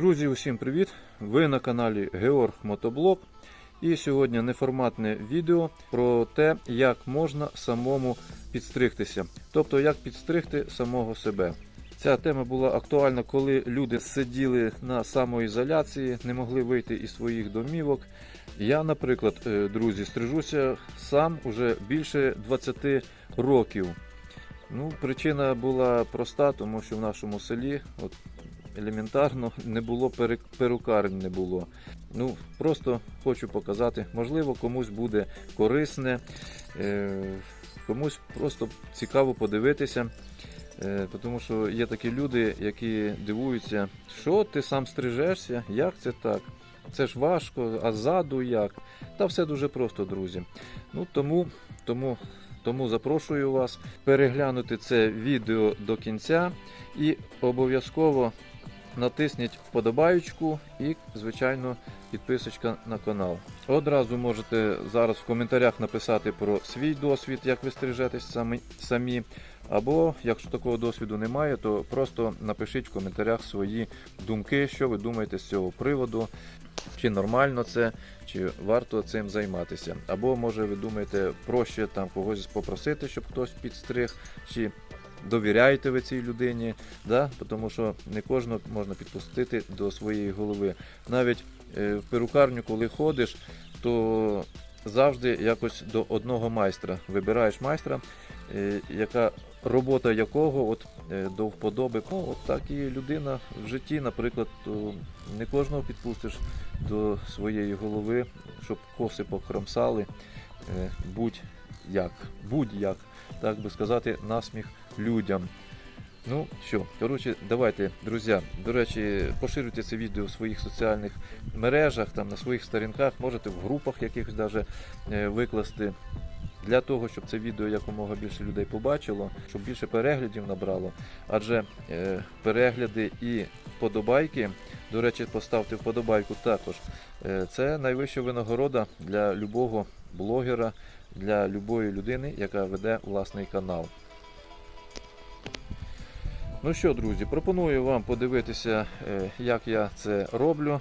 Друзі, усім привіт! Ви на каналі Георг Мотоблог. І сьогодні неформатне відео про те, як можна самому підстригтися, тобто як підстригти самого себе. Ця тема була актуальна, коли люди сиділи на самоізоляції, не могли вийти із своїх домівок. Я, наприклад, е, друзі, стрижуся сам уже більше 20 років. Ну, причина була проста, тому що в нашому селі от, елементарно не було перукарень не було. Ну, просто хочу показати, можливо, комусь буде корисне, е, комусь просто цікаво подивитися. Е, тому що є такі люди, які дивуються, що ти сам стрижешся, як це так? Це ж важко, а ззаду як? Та все дуже просто, друзі. Ну тому, тому, тому запрошую вас переглянути це відео до кінця і обов'язково натисніть вподобаючку і, звичайно, підписочка на канал. Одразу можете зараз в коментарях написати про свій досвід, як ви стрижетесь самі. Або, якщо такого досвіду немає, то просто напишіть в коментарях свої думки, що ви думаєте з цього приводу, чи нормально це, чи варто цим займатися. Або, може, ви думаєте, проще там когось попросити, щоб хтось підстриг, чи довіряєте ви цій людині, да? тому що не кожного можна підпустити до своєї голови. Навіть е, в перукарню, коли ходиш, то завжди якось до одного майстра вибираєш майстра, е, яка робота якого от е, до вподоби. Ну, от так і людина в житті, наприклад, то не кожного підпустиш до своєї голови, щоб коси покромсали будь-як, будь-як, так би сказати, насміх людям. Ну що, коротше, давайте, друзі. До речі, поширюйте це відео в своїх соціальних мережах, там на своїх сторінках, можете в групах якихось даже е, викласти. Для того, щоб це відео якомога більше людей побачило, щоб більше переглядів набрало. Адже е, перегляди і вподобайки, до речі, поставте вподобайку також. Е, це найвища винагорода для любого блогера, для любої людини, яка веде власний канал. Ну що, друзі, пропоную вам подивитися, е, як я це роблю.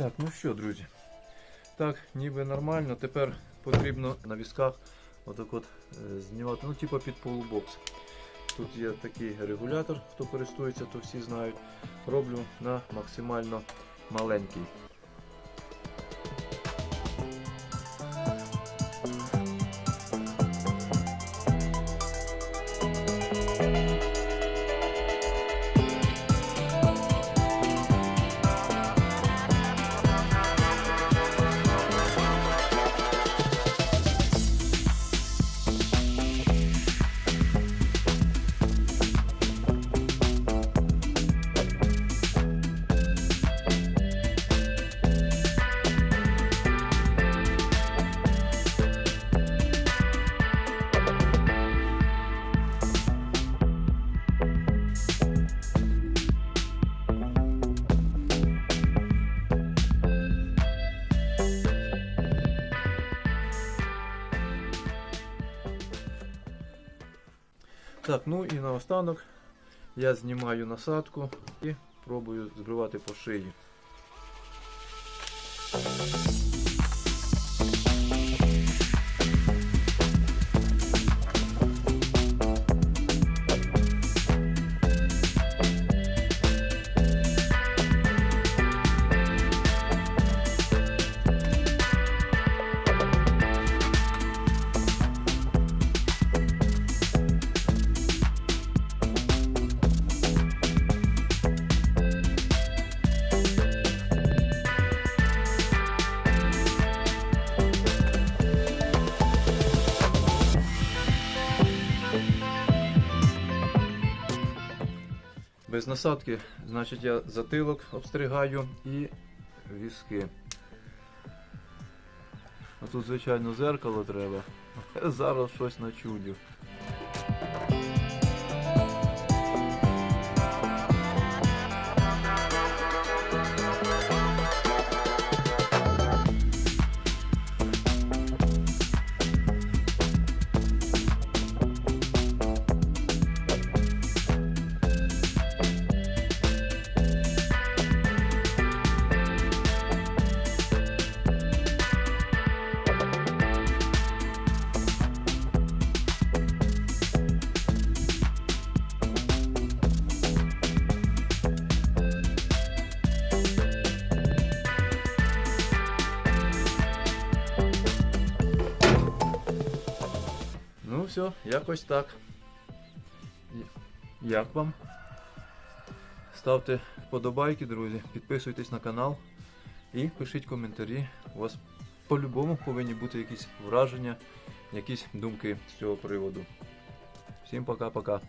Так, ну що, друзі. Так, ніби нормально. Тепер потрібно на візках отак от е, знімати, ну, типу під полубокс. тут є такий регулятор, хто користується, то всі знають. Роблю на максимально маленький. Так, ну і наостанок я знімаю насадку і пробую збривати по шиї. Без насадки, значить я затилок обстригаю і візки. А тут, звичайно, зеркало треба. Зараз щось начудю. Все, якось так. Як вам? Ставте вподобайки, друзі, підписуйтесь на канал і пишіть коментарі. У вас по-любому повинні бути якісь враження, якісь думки з цього приводу. Всім пока-пока.